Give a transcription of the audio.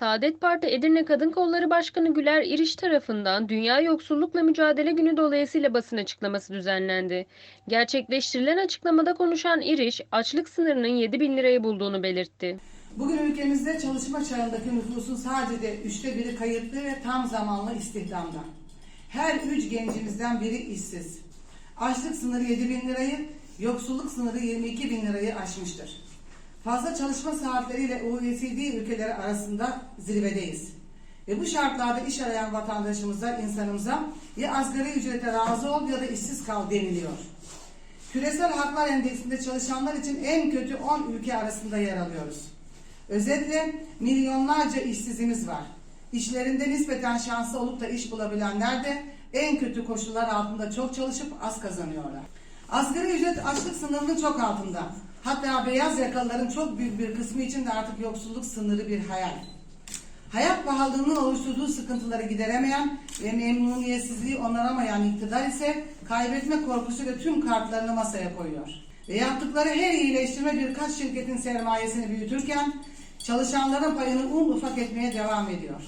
Saadet Parti Edirne Kadın Kolları Başkanı Güler İriş tarafından Dünya Yoksullukla Mücadele Günü dolayısıyla basın açıklaması düzenlendi. Gerçekleştirilen açıklamada konuşan İriş, açlık sınırının 7 bin lirayı bulduğunu belirtti. Bugün ülkemizde çalışma çağındaki nüfusun sadece üçte biri kayıtlı ve tam zamanlı istihdamda. Her üç gencimizden biri işsiz. Açlık sınırı 7 bin lirayı, yoksulluk sınırı 22 bin lirayı aşmıştır. Fazla çalışma saatleriyle OECD ülkeleri arasında zirvedeyiz. Ve bu şartlarda iş arayan vatandaşımıza, insanımıza ya asgari ücrete razı ol ya da işsiz kal deniliyor. Küresel Haklar Endeksinde çalışanlar için en kötü 10 ülke arasında yer alıyoruz. Özetle milyonlarca işsizimiz var. İşlerinde nispeten şanslı olup da iş bulabilenler de en kötü koşullar altında çok çalışıp az kazanıyorlar. Asgari ücret açlık sınırının çok altında. Hatta beyaz yakalıların çok büyük bir kısmı için de artık yoksulluk sınırı bir hayal. Hayat pahalılığının oluşturduğu sıkıntıları gideremeyen ve memnuniyetsizliği onaramayan iktidar ise kaybetme korkusuyla tüm kartlarını masaya koyuyor. Ve yaptıkları her iyileştirme birkaç şirketin sermayesini büyütürken çalışanların payını un ufak etmeye devam ediyor.